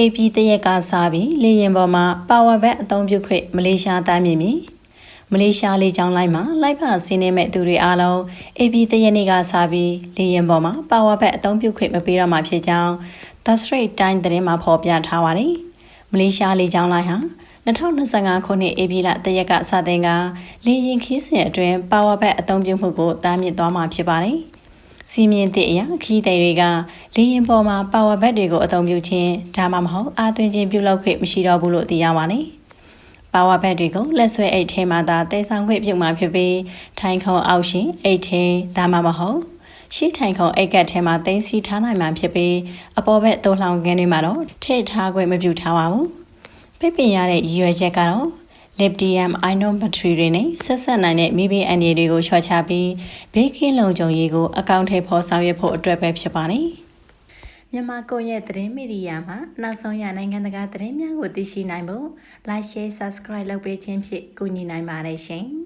AP တရက်ကစားပြီးလေရင်ပေါ်မှာ power bank အသုံးပြုခွင့်မလေးရှားတိုင်းမြင်ပြီမလေးရှားလေကြောင်းလိုင်းမှာလိုက်ပါဆင်းနေမဲ့သူတွေအားလုံး AP တရက်နေ့ကစားပြီးလေရင်ပေါ်မှာ power bank အသုံးပြုခွင့်မပေးတော့မှာဖြစ်ကြောင်း The Straits Times သတင်းမှာဖော်ပြထားပါတယ်မလေးရှားလေကြောင်းလိုင်းဟာ2025ခုနှစ်ဧပြီလတရက်ကစတင်ကလေရင်ခီးစဉ်အတွင်း power bank အသုံးပြုမှုကိုတားမြစ်သွားမှာဖြစ်ပါတယ်။ စီမင်းတဲ့အရာခီးသည်တွေကလေရင်ပေါ်မှာ power bank တွေကိုအသုံးပြုခြင်းဒါမှမဟုတ်အာသွင်းခြင်းပြုလုပ်ခွင့်မရှိတော့ဘူးလို့သိရပါတယ်။ power bank တွေကိုလက်ဆွဲအိတ်ထဲမှာသာတည်ဆောင်ခွင့်ပြုမှာဖြစ်ပြီးထိုင်ခုံအောက်ရှင်အိတ်ထဲဒါမှမဟုတ်ရှိထိုင်ခုံအိတ်ကတ်ထဲမှာတင်စီထားနိုင်မှာဖြစ်ပြီးအပေါ်ဘက်သို့လှောင်ခန်းတွေမှာတော့ထည့်ထားခွင့်မပြုထားပါဘူး။ပိတ်ပင်ရတဲ့ရည်ရွယ်ချက်ကတော့ lithium ion battery တွေနဲ့ဆက်ဆက်နိုင်တဲ့မိဘအန်ဒီတွေကိုချော့ချပြီးဘေးကင်းလုံခြုံရေးကိုအကောင့်ထဲပေါ်ဆောင်ရွက်ဖို့အတွက်ပဲဖြစ်ပါတယ်။မြန်မာကိုရဲ့သတင်းမီဒီယာမှာနောက်ဆုံးရနိုင်ငံတကာသတင်းများကိုသိရှိနိုင်ဖို့ like share subscribe လုပ်ပေးခြင်းဖြင့်ကူညီနိုင်ပါတယ်ရှင်။